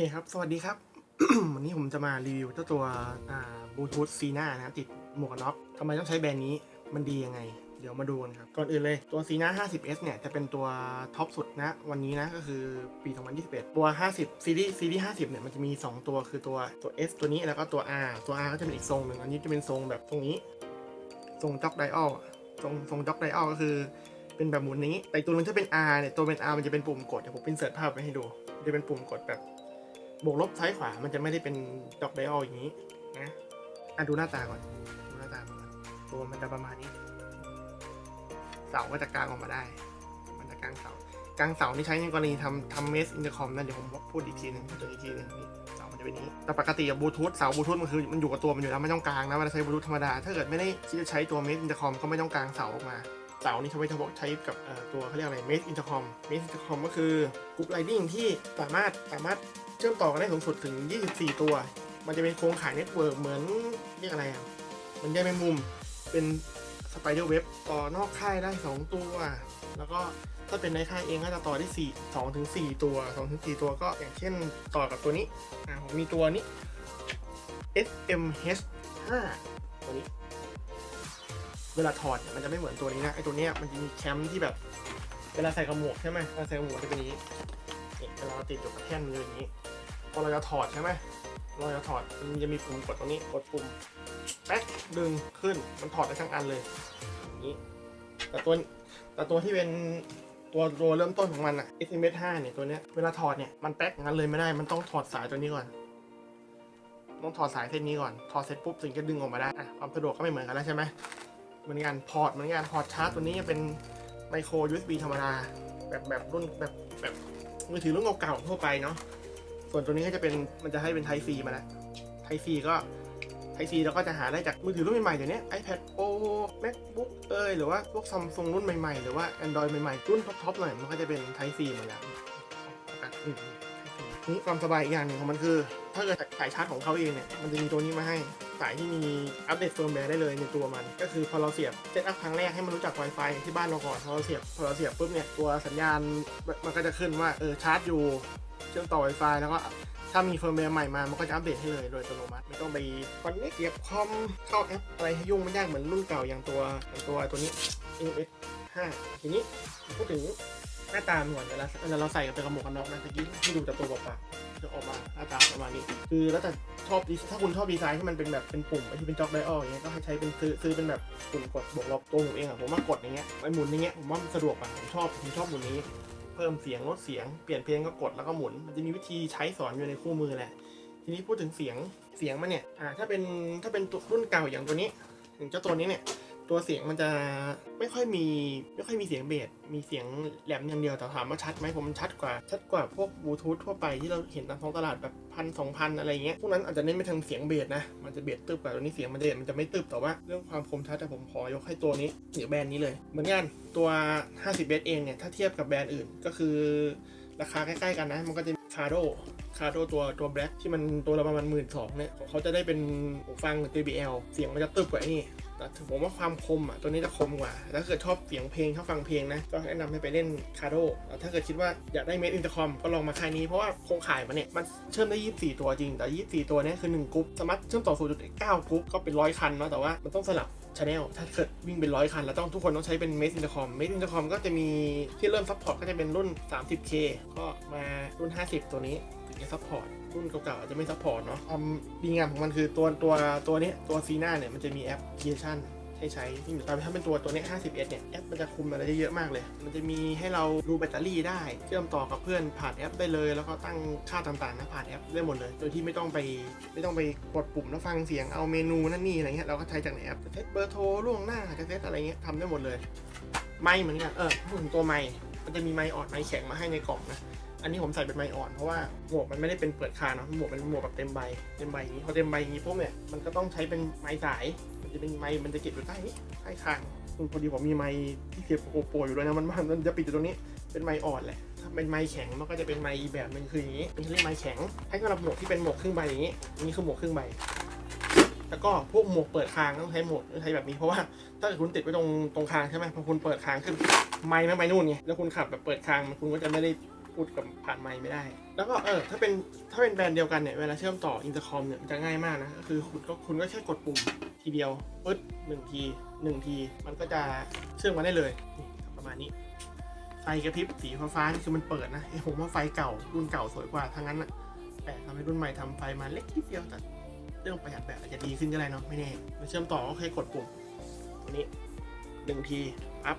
เคครับ สวัสดีครับ วันนี้ผมจะมารีวิวเจ้าตัวบลูทูธซีน่านะครับติดหมวกกันน็อกทำไมต้องใช้แบรนด์นี้มันดียังไง เดี๋ยวมาดูกันครับ ก่อนอื่นเลยตัวซีน่า 50s เนี่ย จะเป็นตัวท็อปสุดนะวันนี้นะก็คือปี 2021 ตัว 50 ซีรีส์ซีรีส์ 50 เนี่ย มันจะมี 2 ตัวคือตัวตัว S ตัวนี้แล้วก็ตัว R ตัว R ก็จะเป็นอีกทรงหนึ่งอันนี้จะเป็นทรงแบบตรงนี้ ทรงจ็อกไดออลทรงทรงจ็อกไดออลก็คือเป็นแบบหมุนนี้ แต่ตัวนึงถ้าเป็น R เนี่ยตัวเป็น R มันจะเป็นปุ่มกดเดี๋ยวผมเป็นเสิร์ชภาพไปให้ดูจะเป็นปุ่มกดแบบ บวกลบซ้ายขวามันจะไม่ได้เป็นดอกไดออลอย่างนี้นะอะดูหน้าตาก่อนดูหน้าตามันก่อนตัวมันจะประมาณนี้ เสาก็จะกลางออกมาได้ มันจะกลางเสากลางเสานี่ใช้ในกรณีทำทำเมสอินเตอร์คอมนะเดี๋ยวผมพูดอีกทีหนึงพูดถึงอีกทีหนึงเสามันจะเป็นนี้ แต่ปกติอะบลูทูธเสาบลูทูธมันคือมันอยู่กับตัวมันอยู่แล้วไม่ต้องกลางนะเวลาใช้บลูทูธธรรมดาถ้าเกิดไม่ได้คิดจะใช้ตัวเมสอินเตอร์คอมก็ไม่ต้องกลางเสาออกมาเสานี่ใช้ไว้เฉพาะใช้กับเอ่อตัวเขาเรียกอะไรเมสอินเตอร์คอมเมสอินเตอร์คอมก็คือกรุ๊ปไลดิ้งที่สามารถสามารถ เชื่อมต่อกันได้สูงสุดถึง 24 ตัว มันจะเป็นโครงข่ายเน็ตเวิร์กเหมือนเรียกอะไรอะมันจะเป็นมุมเป็นสไปเดอร์เว็บต่อนอกค่ายได้ 2 ตัว แล้วก็ถ้าเป็นในค่ายเองก็จะต่อได้4 2ถึง4ตัว2ถึง4ตัวก็อย่างเช่นต่อกับตัวนี้อ่าผมมีตัวนี้ SMH 5ตัวนี้ เวลาถอดเนี่ยมันจะไม่เหมือนตัวนี้นะไอตัวเนี้ยมันจะมีแคมที่แบบ เวลาใส่กระหมวกใช่ไหมเวลาใส่กระหมวกจะเป็นอย่างนี้เวลาเราติดอยู่กับแท่นมันจะเป็นอย่างนี้ พอเราจะถอดใช่ไหมเราจะถอดมันจะมีปุ่มกดตรงนี้กดปุ่มแป๊กดึงขึ้นมันถอดได้ทั้งอันเลยอย่างนี้ แต่ตัวแต่ตัวที่เป็นตัวตัวเริ่มต้นของมันอะ SMS 5เนี่ยตัวเนี้ยเวลาถอดเนี่ยมันแป๊กอย่างนั้นเลยไม่ได้มันต้องถอดสายตัวนี้ก่อนต้องถอดสายเส้นนี้ก่อน ถอดเสร็จปุ๊บถึงจะดึงออกมาได้อะความสะดวกก็ไม่เหมือนกันแล้วใช่ไหมเหมือนกันพอร์ตเหมือนกันพอร์ตชาร์จตัวนี้จะเป็นไมโคร USB ธรรมดาแบบแบบรุ่นแบบแบบมือถือรุ่นเก่าๆทั่วไปเนาะ ส่วนตัวนี้ก็จะเป็นมันจะให้เป็น Type C มาแล้ว Type C ก็ Type C เราก็จะหาได้จากมือถือรุ่นใหม่ๆเดี๋ยวนี้ iPad Pro MacBook เอยหรือว่าพวก Samsung รุ่นใหม่ๆ หรือว่า Android ใหม่ๆ รุ่นท็อปๆหน่อยมันก็จะเป็น Type C หมดแล้วอืม Type C นี่ความสบายอีกอย่างหนึ่งของมันคือ ถ้าเกิดสายชาร์จของเขาเองเนี่ย มันจะมีตัวนี้มาให้ สายที่มีอัปเดตเฟิร์มแวร์ได้เลยในตัวมัน ก็คือพอเราเสียบเซตอัพครั้งแรกให้มันรู้จัก Wi-Fi ที่บ้านเราก่อนพอเราเสียบพอเราเสียบปุ๊บเนี่ย ตัวสัญญาณมันก็จะขึ้นว่าเออชาร์จอยู่ เชื่อมต่อ Wi-Fi แล้วก็ถ้ามีเฟิร์มแวร์ใหม่มา มันก็จะอัปเดตให้เลยโดยอัตโนมัติ ไม่ต้องไปคอนเนคเสียบคอมเข้าแอปอะไรให้ยุ่งไม่ยากเหมือนรุ่นเก่าอย่างตัวอย่างตัวตัวนี้ iOS 5 ทีนี้พูดถึงหน้าตามันก่อนเวลาเวลาเราใส่กับไปกับหมวกกันน็อกนะตะกี้ที่ดูจากตัวเปล่าจะออกมาหน้าตาประมาณนี้ คือแล้วแต่ชอบดีถ้าคุณชอบดีไซน์ที่มันเป็นแบบเป็นปุ่มไอ้ที่เป็นจ็อกไดออลอย่างเงี้ยก็ให้ใช้เป็นซื้อซื้อเป็นแบบปุ่มกดบวกลบตัวผมเองอะผมว่ากดอย่างเงี้ยไอหมุนอย่างเงี้ยผมว่ามันสะดวกอะผมชอบผมชอบหมุนนี้ เพิ่มเสียงลดเสียงเปลี่ยนเพลงก็กดแล้วก็หมุน มันจะมีวิธีใช้สอนอยู่ในคู่มือแหละ ทีนี้พูดถึงเสียงเสียงมันเนี่ยอ่าถ้าเป็นถ้าเป็นตัวรุ่นเก่าอย่างตัวนี้อย่างเจ้าตัวนี้เนี่ย ตัวเสียงมันจะไม่ค่อยมีไม่ค่อยมีเสียงเบสมีเสียงแหลมอย่างเดียวแต่ถามว่าชัดไหมผมมันชัดกว่า ชัดกว่าพวกบลูทูธทั่วไปที่เราเห็นตามท้องตลาดแบบพันสองพันอะไรเงี้ยพวกนั้นอาจจะเน้นไปทางเสียงเบสนะมันจะเบสตึบกว่าตัวนี้เสียงมันจะมันจะไม่ตึบแต่ว่าเรื่องความคมชัดแต่ผมขอยกให้ตัวนี้เสียแบรนด์นี้เลย เหมือนกันตัว 50เบสเองเนี่ยถ้าเทียบกับแบรนด์อื่นก็คือ ราคาใกล้ๆกันนะ มันก็จะคาร์โดคาร์โดตัวตัวแบล็กที่มันตัวละประมาณหมื่นสองเนี่ยเขาจะได้เป็นหูฟัง JBL เสียงมันจะตึบกว่านี่แต่ถึงผมว่าความคมอะตัวนี้จะคมกว่าแล้วถ้าเกิดชอบเสียงเพลงชอบฟังเพลงนะ ก็แนะนำให้ไปเล่นคาร์โดแล้วถ้าเกิดคิดว่าอยากได้เมดอินเตอร์คอมก็ลองมาค่ายนี้ เพราะว่าโครงข่ายมันเนี่ย มันเชื่อมได้ 24 ตัวจริง แต่ 24 ตัวเนี้คือ 1กรุ๊ปสามารถเชื่อมต่อสู่จุด9กรุ๊ปก็เป็นร้อยคันเนาะแต่ว่ามันต้องสลับ ชาแนลถ้าเกิดวิ่งเป็นร้อยคัน แล้วต้องทุกคนต้องใช้เป็นเมสอินเตอร์คอมเมสอินเตอร์คอมก็จะมีที่เริ่มซัพพอร์ตก็จะเป็นรุ่น 30K ก็มารุ่น 50 ตัวนี้ถึงจะซัพพอร์ตรุ่นเก่าๆอาจจะไม่ซัพพอร์ตเนาะความดีงามของมันคือตัวตัวตัวนี้ตัวซีน่าเนี่ยมันจะมีแอปพลิเคชัน ให้ใช้ที่อยู่ตามถ้าเป็นตัวตัวนี้51เนี่ย แอปมันจะคุมอะไรได้เยอะมากเลย มันจะมีให้เราดูแบตเตอรี่ได้ เชื่อมต่อกับเพื่อนผ่านแอปได้เลย แล้วก็ตั้งค่าต่างๆนะผ่านแอปได้หมดเลย โดยที่ไม่ต้องไปไม่ต้องไปกดปุ่มแล้วฟังเสียงเอาเมนูนั่นนี่อะไรเงี้ย เราก็ใช้จากในแอปจะเซตเบอร์โทรล่วงหน้าจะเซตอะไรเงี้ยทำได้หมดเลย ไม่เหมือนกัน เออพูดถึงตัวไม่มันจะมีไมค์อ่อนไมค์แข็งมาให้ในกล่องนะอันนี้ผมใส่เป็นไมค์อ่อนเพราะว่าหมวกมันไม่ได้เป็นเปิดคาเนาะหมวกมันเป็นหมวกแบบเต็มใบเต็มใบอย่างนี้พอเต็มใบอย่างนี้ปุ๊บเนี่ยมันก็ต้องใช้เป็นไม้สาย มันจะเป็นไม้มันจะเก็บอยู่ใต้นี้ใต้คางซึ่งพอดีผมมีไม้ที่เสียบโกโปรอยู่ด้วยนะมันมันมันจะปิดอยู่ตรงนี้ เป็นไม้อ่อนแหละถ้าเป็นไม้แข็งมันก็จะเป็นไม้แบบหนึงคืออย่างนี้เป็นเรียกไม้แข็งให้สำหรับหมวกที่เป็นหมวกครึ่งใบอย่างนี้นี่คือหมวกครึ่งใบแล้วก็พวกหมวกเปิดคางต้องใช้หมวกต้องใช้แบบนี้เพราะว่าถ้าคุณติดไว้ตรงตรงคางใช่ไหมพอคุณเปิดคางขึ้นไม้ไม่ไปนู่นไงแล้วคุณขับแบบเปิดคางมันคุณก็จะไม่ได้ พูดกับผ่านไมค์ไม่ได้ แล้วก็เออถ้าเป็นถ้าเป็นแบรนด์เดียวกันเนี่ยเวลาเชื่อมต่ออินเตอร์คอมเนี่ยมันจะง่ายมากนะก็คือคุณก็คุณก็แค่กดปุ่มทีเดียวปึ๊ดหนึ่งทีหนึ่งที มันก็จะเชื่อมกันได้เลยนี่ประมาณนี้ไฟกระพริบสีฟ้าๆนี่คือมันเปิดนะเอ้ผมว่าไฟเก่ารุ่นเก่าสวยกว่าทั้งนั้นอะแต่ทำให้รุ่นใหม่ทำไฟมาเล็กนิดเดียวแต่เรื่องประหยัดแบบอาจจะดีขึ้นก็ได้เนาะไม่แน่มาเชื่อมต่อก็แค่กดปุ่มตัวนี้หนึ่งทีปั๊บ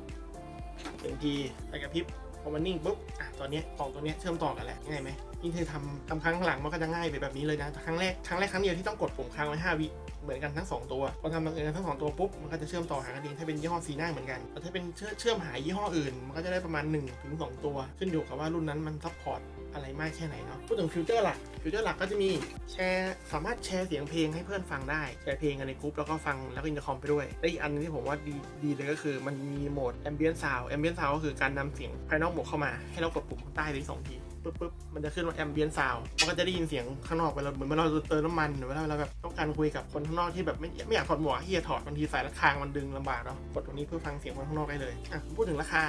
หนึ่งทีไฟกระพริบ พอมันนิ่งปุ๊บอะตอนนี้ยสองตัวนี้เชื่อมต่อกันแหละง่ายไหมยิ่งเธอทำทำครั้งหลังมันก็จะง่ายไปแบบนี้เลยนะครั้งแรกครั้งแรกครั้งเดียวที่ต้องกดปุ่มค้างไว้ห้าวิเหมือนกันทั้งสองตัวพอทำเหมือนกันทั้งสองตัวปุ๊บมันก็จะเชื่อมต่อหากันเองถ้าเป็นยี่ห้อซีน่าเหมือนกันแต่ถ้าเป็นเชื่อมหายี่ห้ออื่น มันก็จะได้ประมาณ1นถึงสตัว ขึ้นอยู่กับว่ารุ่นนั้นมันซัพพอร์ต อะไรมากแค่ไหนเนาะพูดถึงฟิวเจอร์หลักฟิวเจอร์หลักก็จะมีแชร์สามารถแชร์เสียงเพลงให้เพื่อนฟังได้แชร์เพลงกันในกรุ๊ปแล้วก็ฟังแล้วก็อินเตอร์คอมไปด้วยและอีกอันนึงที่ผมว่าดีดีเลยก็คือมันมีโหมด ambient sound ambient sound ก็คือการนำเสียงภายนอกหมวกเข้ามาให้เรากดปุ่มข้างใต้เลยสองทีปุ๊บปุ๊บมันจะขึ้นว่า ambient sound มันก็จะได้ยินเสียงข้างนอกไปเวลาเหมือนเวลาเราเติมน้ำมันหรือเวลาเราแบบต้องการคุยกับคนข้างนอกที่แบบไม่ไม่อยากถอดหมวกที่จะถอดบางทีสายระคางมันดึงลำบากเนาะกดตรงนี้เพื่อฟังเสียงคนข้างนอกได้เลยอะพูดถึงราคา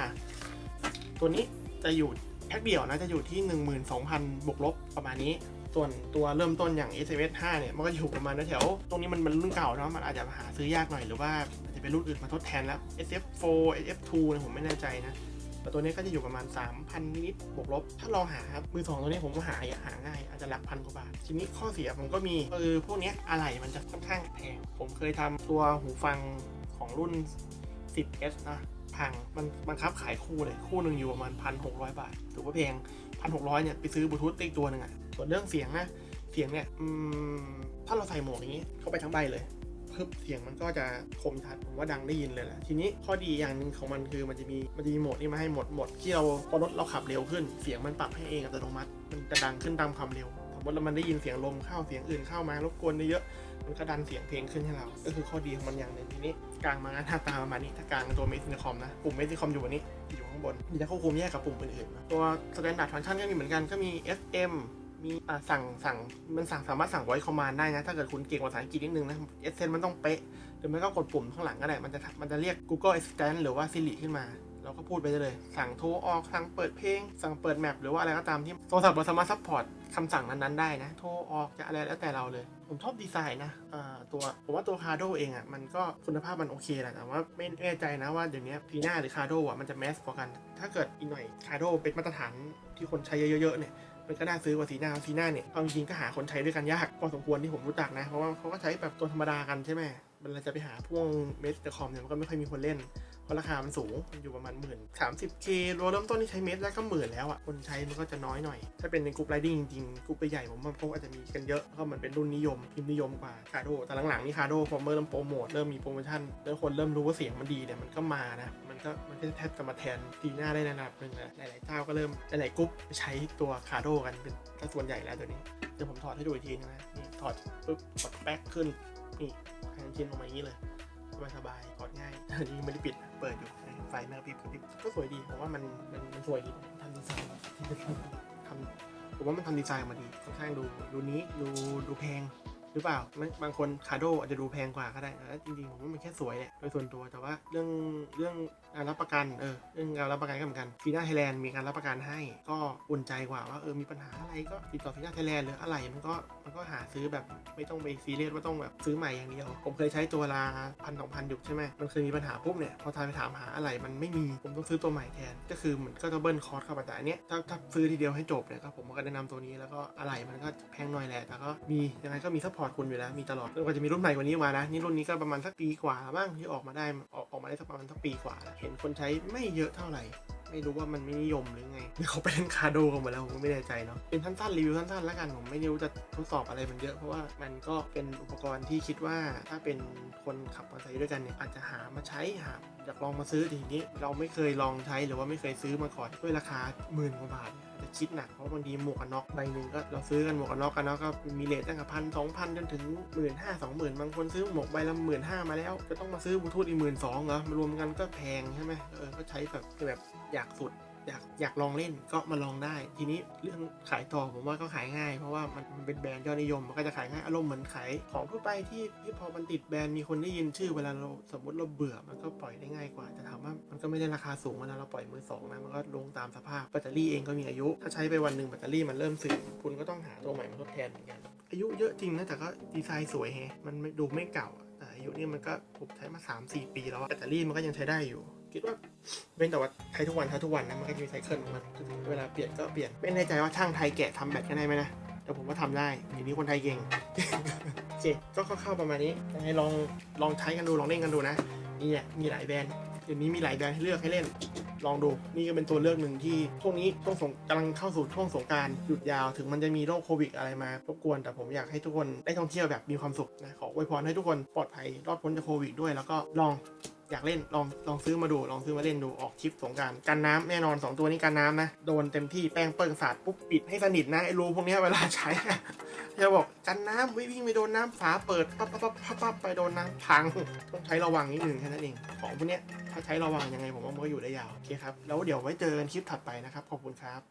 ตัวนี้จะอยู่ แพ็คเดี่ยวนะจะอยู่ที่ 12,000 บวกลบประมาณนี้ ส่วนตัวเริ่มต้นอย่าง s s 5เนี่ยมันก็อยู่ประมาณแถวตรงนี้มันมันรุ่นเก่าเนาะมันอาจจะหาซื้อยากหน่อยหรือว่าอาจจะเป็นรุ่นอื่นมาทดแทนแล้ว SF4 SF2 เนี่ยผมไม่แน่ใจนะแต่ตัวนี้ก็จะอยู่ประมาณ 3,000 นิดๆบวกลบ ถ้าลองหามือสองตัวนี้ผมก็หาอย่าหาง่าย อาจจะหลักพันกว่าบาท ทีนี้ข้อเสียผมก็มีคือพวกนี้อะไหล่มันจะค่อนข้างแพง ผมเคยทำตัวหูฟังของรุ่น 10S นะพังมันบังคับขายคู่เลย คู่หนึ่งอยู่ประมาณ 1,600 บาท ถือว่าแพง 1,600 เนี่ย ไปซื้อบลูทูธอีตัวหนึ่งอะส่วนเรื่องเสียงนะ เสียงเนี่ยอืมถ้าเราใส่หมวกอย่างนี้เข้าไปทั้งใบเลยพึบเสียงมันก็จะคมชัดผมว่าดังได้ยินเลยแหละทีนี้ข้อดีอย่างหนึ่งของมันคือมันจะมีมันจะมีโหมดนี้มาให้โหมดโหมดที่เราพอรถเราขับเร็วขึ้น เสียงมันปรับให้เองอัตโนมัติ มันจะดังขึ้นตามความเร็วสมมติเรามันได้ยินเสียงลมเข้าเสียงอื่นเข้ามารบกวนเยอะมันก็ดันเสียงเพลงขึ้นให้เรา ก็คือข้อดีของมันอย่างหนึงทีนี้ กลางมาหน้าตาประมาณนี้ถ้ากลางตัวเมสินคอมนะปุ่มเมสินคอมอยู่บนนี้อยู่ข้างบนมีจะควบคุมแยกกับปุ่มอื่นๆตัวสแตนดาร์ดฟังก์ชันก็มีเหมือนกันก็มี FM มีอ่าสั่งสั่งมันสั่งสามารถสั่ง voice command ได้นะ ถ้าเกิดคุณเก่งภาษาอังกฤษนิดนึงนะเอเซนมันต้องเป๊ะหรือไม่ก็กดปุ่มข้างหลังก็ได้ มันจะมันจะเรียก Google Assistant หรือว่า Siri ขึ้นมาเราก็พูดไปได้เลย สั่งโทรออก สั่งเปิดเพลง สั่งเปิดแมปหรือว่าอะไรก็ตามที่โทรศัพท์เราสามารถซัพพอร์ตคำสั่งนั้นๆได้นะ โทรออกจะอะไรแล้วแต่เราเลย ผมชอบดีไซน์นะตัวผมว่าตัวคาร์โดเองอะมันก็คุณภาพมันโอเคแหละแต่ว่าไม่แน่ใจนะว่าเดี๋ยวนี้พีน่าหรือคาร์โดอะมันจะแมสกว่ากัน ถ้าเกิดอีกหน่อยคาร์โดเป็นมาตรฐานที่คนใช้เยอะๆเนี่ยมันก็น่าซื้อกว่าซีน่าซีน่าเนี่ยเอาจริงก็หาคนใช้ด้วยกันยากพอสมควรที่ผมรู้จักนะ เพราะว่าเขาก็ใช้แบบตัวธรรมดากันใช่ไหม เวลาจะไปหาพวกเมสเตอร์คอมเนี่ยมันก็ไม่ค่อยมีคนเล่น เพราะราคามันสูงมันอยู่ประมาณหมื่นสามสิบเครวเริ่มต้นที่ใช้เมสแล้วก็หมื่นแล้วอะคนใช้มันก็จะน้อยหน่อย ถ้าเป็นในกรุ๊ปไรดิ้งจริงๆกรุ๊ปใหญ่ผมว่าพวกอาจจะมีกันเยอะเพราะมันเป็นรุ่นนิยมพิมพ์นิยมกว่าคาโดแต่หลังๆนี่คาโดพอเริ่มโปรโมทเริ่มมีโปรโมชั่นแล้วคนเริ่มรู้ว่าเสียงมันดีเนี่ยมันก็มานะมันก็มันก็แทบจะมาแทนทีหน้าได้ในระดับหนึ่งแล้วหลายๆเจ้าก็เริ่มหลายๆกรุ๊ปใช้ตัวคาโดกันเป็นส่วนใหญ่แล้วตัวนี้เดี๋ยวผมถอดให้ดูอีกทีนะนี่ถอดปุ๊บกดแบ็คขึ้น นี่แทนชิ้นออกมาอย่างนี้เลยสบายสบายๆกอดง่ายอันนี้ไม่ได้ปิดเปิดอยู่ไฟแม่กระพริบกระพริบก็สวยดีผมว่ามันมันมันสวยดีทำดีไซน์ทำผมว่ามันทำดีไซน์ออกมาดีค่อนข้างดูดูนี้ดูดูแพง หรือเปล่าบางคนคาโดอาจจะดูแพงกว่าก็ได้แต่จริงๆผมว่ามันแค่สวยแหละโดยส่วนตัวแต่ว่าเรื่องเรื่องการรับประกันเออเรื่องการรับประกันก็เหมือนกันฟีน่าไทยแลนด์มีการรับประกันให้ ก็อุ่นใจกว่าว่าเออมีปัญหาอะไรก็ติดต่อฟีน่าไทยแลนด์หรืออะไรมันก็มันก็หาซื้อแบบไม่ต้องไปซีเรียสว่าต้องแบบซื้อใหม่อย่างเดียว ผมเคยใช้ตัวละพันสองพันอยู่ใช่ไหมมันเคยมีปัญหาปุ๊บเนี่ยพอทายไปถามหาอะไรมันไม่มีผมต้องซื้อตัวใหม่แทนก็คือเหมือนก็จะเบิ้ลคอร์สเข้าไปแต่อันเนี้ยถ้าถ้าซื้อทีเดียวให้จบเนี่ยก็ผมก็แนะนำตัวนี้แล้วก็อะไรมันก็แพงหน่อยแหละแต่ก็มียังไงก็มีซัพพอร์ตคุณอยู่แล้วมีตลอดแล้วก็จะมีรุ่นใหม่กว่านี้มานะ นี่รุ่นนี้ก็ประมาณสักปีกว่าบ้างที่ออกมาได้ออกออกมาได้สักประมาณสักปีกว่า เห็นคนใช้ไม่เยอะเท่าไหร่ไม่รู้ว่ามันไม่นิยมหรือไงเขาไปเล่นคาโดกันหมดแล้วผมก็ไม่แน่ใจเนาะ เป็นสั้นๆรีวิวสั้นๆแล้วกันผมไม่รู้จะทดสอบอะไรมันเยอะ เพราะว่ามันก็เป็นอุปกรณ์ที่คิดว่าถ้าเป็นคนขับมอเตอร์ไซค์ด้วยกันเนี่ยอาจจะหามาใช้หา อยากลองมาซื้อทีนี้เราไม่เคยลองใช้หรือว่าไม่เคยซื้อมาก่อนด้วยราคาหมื่นกว่าบาทจะคิดหนักเพราะบางทีหมวกกันน็อกใบหนึ่งก็เราซื้อกันหมวกกันน็อกกันเนาะก็มีเลทตั้งแต่พันสองพันจนถึงหมื่นห้าสองหมื่นบางคนซื้อหมวกใบละหมื่นห้ามาแล้วจะต้องมาซื้อบลูทูธอีกหมื่นสองเหรอมารวมกันก็แพงใช่ไหมเออก็ใช้แบบแบบอยากสุด อยากอยากลองเล่นก็มาลองได้ ทีนี้เรื่องขายต่อผมว่าก็ขายง่าย เพราะว่ามันมันเป็นแบรนด์ยอดนิยมมันก็จะขายง่ายอารมณ์เหมือนขายของทั่วไปที่ที่พอมันติดแบรนด์มีคนได้ยินชื่อเวลาเราสมมติเราเบื่อมันก็ปล่อยได้ง่ายกว่าแต่ถามว่ามันก็ไม่ได้ราคาสูงเวลาเราปล่อยมือสองนะมันก็ลงตามสภาพแบตเตอรี่เองก็มีอายุ ถ้าใช้ไปวันหนึ่งแบตเตอรี่มันเริ่มเสื่อมคุณก็ต้องหาตัวใหม่มาทดแทนเหมือนกันอายุเยอะจริงนะแต่ก็ดีไซน์สวยแฮะมันดูไม่เก่าอะแต่อายุนี่มันก็ผมใช้มา 3 4 ปีแล้วแบตเตอรี่มันก็ยังใช้ได้อยู่ คิดว่า เป็นแต่ว่าใช้ทุกวันใช้ทุกวันนะมันก็จะมีไซเคิลของมันเวลาเปลี่ยนก็เปลี่ยนไม่แน่ใจว่าช่างไทยแกะทำแบตกันได้ไหมนะแต่ผมว่าทำได้อย่างนี้คนไทยเก่งโอเคก็คร่าๆประมาณนี้ให้ลองลองใช้กันดูลองเล่นกันดูนะนี่เนี่ยมีหลายแบรนด์เดี๋ยวนี้มีหลายแบรนด์ให้เลือกให้เล่น ลองดูนี่ก็เป็นตัวเลือกหนึ่งที่ช่วงนี้ช่วงสงกำลังเข้าสู่ช่วงสงกรารหยุดยาวถึงมันจะมีโรคโควิดอะไรมารบกวน แต่ผมอยากให้ทุกคนได้ท่องเที่ยวแบบมีความสุขนะขออวยพรให้ทุกคนปลอดภัยรอดพ้นจากโควิดด้วย แล้วก็ลอง อยากเล่นลองลองซื้อมาดูลองซื้อมาเล่นดูออกทริปสงการกันน้ำแน่นอน 2 ตัวนี้กันน้ำนะ โดนเต็มที่แป้งเปิ้งสาดปุ๊บปิดให้สนิทนะไอ้รูพวกนี้เวลาใช้จะบอกกันน้ำวิ่งไปโดนน้ำฝาเปิดปั๊บปั๊บปั๊บปั๊บไปโดนน้ำพังต้องใช้ระวังนิดนึงแค่นั้นเองของพวกนี้ถ้าใช้ระวังยังไงผมว่ามันก็อยู่ได้ยาวโอเคครับแล้วเดี๋ยวไว้เจอกันคลิปถัดไปนะครับขอบคุณครับ